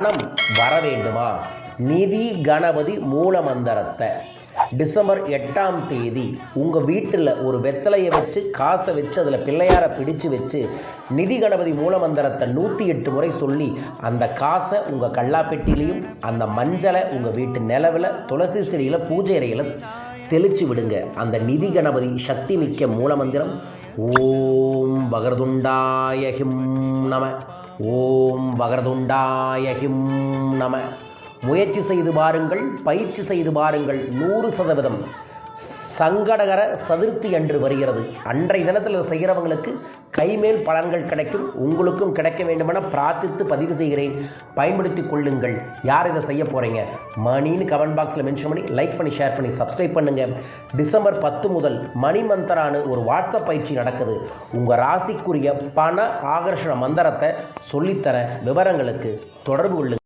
பணம் வர வேண்டுமா? நிதி கணபதி மூல மந்திரத்தை. டிசம்பர் எட்டாம் தேதி உங்கள் வீட்டில் ஒரு வெத்தலையை வச்சு காசை வச்சு அதில் பிள்ளையாரை பிடிச்சு வச்சு நிதி கணபதி மூலமந்திரத்தை நூற்றி எட்டு முறை சொல்லி அந்த காசை உங்கள் கல்லாப்பெட்டிலையும் அந்த மஞ்சளை உங்கள் வீட்டு நிலவில் துளசி செடியில் பூஜை அறையில் தெளிச்சு விடுங்க. அந்த நிதி கணபதி சக்தி மிக்க மூலமந்திரம் ஓ வகர்துண்டாய ஹிம் நம. ஓம் வகர்துண்டாய ஹிம் நம. முயற்சி செய்து பாருங்கள் பயிற்சி செய்து பாருங்கள் நூறு சதவீதம். சங்கடகர சதுர்த்தி அன்று வருகிறது. அன்றைய தினத்தில் செய்கிறவங்களுக்கு கைமேல் பலன்கள் கிடைக்கும். உங்களுக்கும் கிடைக்க வேண்டுமென பிரார்த்தித்து பதிவு செய்கிறேன். பயன்படுத்தி கொள்ளுங்கள். யார் இதை செய்ய போகிறீங்க மணின்னு கமெண்ட் பாக்ஸில் மென்ஷன் பண்ணி லைக் பண்ணி ஷேர் பண்ணி சப்ஸ்கிரைப் பண்ணுங்கள் டிசம்பர் பத்து முதல் மணி மந்தரானு ஒரு வாட்ஸ்அப் பயிற்சி நடக்குது. உங்கள் ராசிக்குரிய பண ஆகர்ஷண மந்திரத்தை சொல்லித்தர விவரங்களுக்கு தொடர்பு கொள்ளுங்கள்